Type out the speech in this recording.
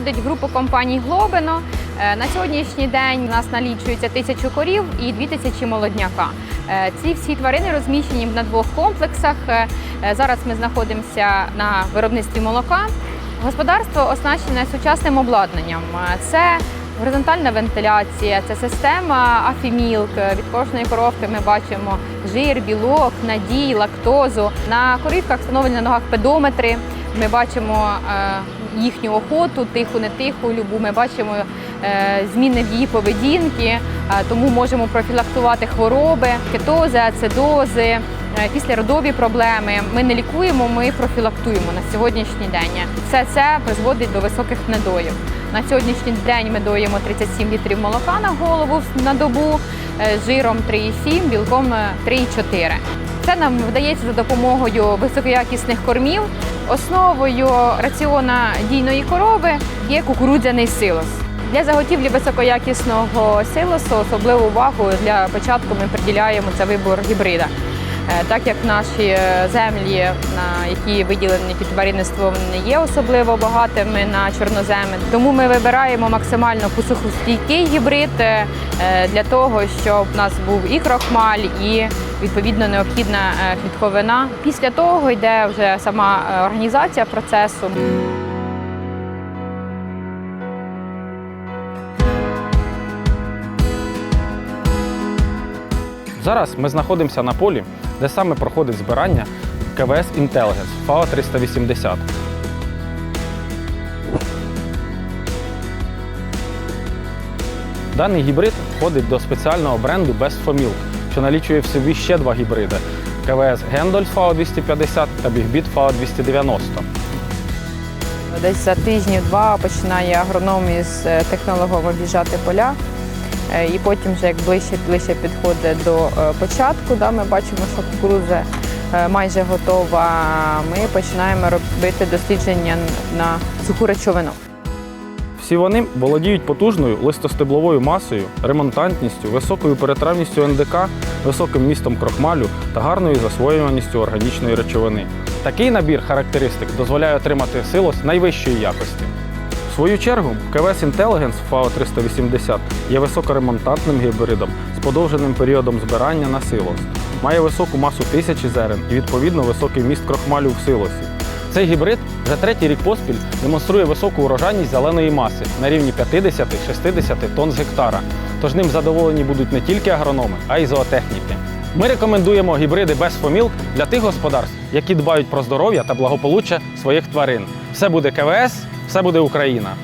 входить в групу компаній Глобино. Е, На сьогоднішній день у нас налічується тисячу корів і дві тисячі молодняка. Е, Ці всі тварини розміщені на двох комплексах. Е, Зараз ми знаходимося на виробництві молока. Господарство оснащене сучасним обладнанням. Це горизонтальна вентиляція, це система Афімілк. Від кожної коровки ми бачимо жир, білок, надій, лактозу. На корівках встановлені на ногах педометри. Ми бачимо їхню охоту, тиху, не тиху, любу. Ми бачимо е, зміни в її поведінки, е, тому можемо профілактувати хвороби, кетози, ацидози, е, післяродові проблеми. Ми не лікуємо, ми профілактуємо на сьогоднішній день. Все це призводить до високих недоїв. На сьогоднішній день ми доїмо 37 літрів молока на голову на добу, жиром 3,7, білком е, 3,4. Це нам вдається за допомогою високоякісних кормів. Основою раціона дійної корови є кукурудзяний силос. Для заготівлі високоякісного силосу особливу увагу для початку ми приділяємо це вибор гібрида. Е, Так як наші е, землі, на які виділені під тваринництво, не є особливо багатими на чорноземи, тому ми вибираємо максимально посухостійкий гібрид е, е, для того, щоб у нас був і крохмаль, і відповідно необхідна е, клітковина. Після того йде вже сама е, організація процесу. Зараз ми знаходимося на полі, де саме проходить збирання КВС Intelligence FAO 380. Даний гібрид входить до спеціального бренду Best Milk, що налічує в собі ще два гібриди КВС Gendolf FAO 250 та BigBit FAO 290. Десь за тижні-два починає агроном із е, технологом об'їжджати поля. Е, І потім, вже як ближче ближче підходить до е, початку, да, ми бачимо, що кукурудза е, майже готова. Ми починаємо робити дослідження на суху речовину. Всі вони володіють потужною листостебловою масою, ремонтантністю, високою перетравністю НДК, високим містом крохмалю та гарною засвоюваністю органічної речовини. Такий набір характеристик дозволяє отримати силос найвищої якості. Свою чергу, КВС Intelligence FAO 380 є високоремонтантним гібридом з подовженим періодом збирання на силос. Має високу масу тисячі зерен і відповідно високий міст крохмалю в силосі. Цей гібрид вже третій рік поспіль демонструє високу урожайність зеленої маси на рівні 50-60 тонн з гектара. Тож ним задоволені будуть не тільки агрономи, а й зоотехніки. Ми рекомендуємо гібриди без фомілк для тих господарств, які дбають про здоров'я та благополуччя своїх тварин. Все буде КВС, все буде Україна.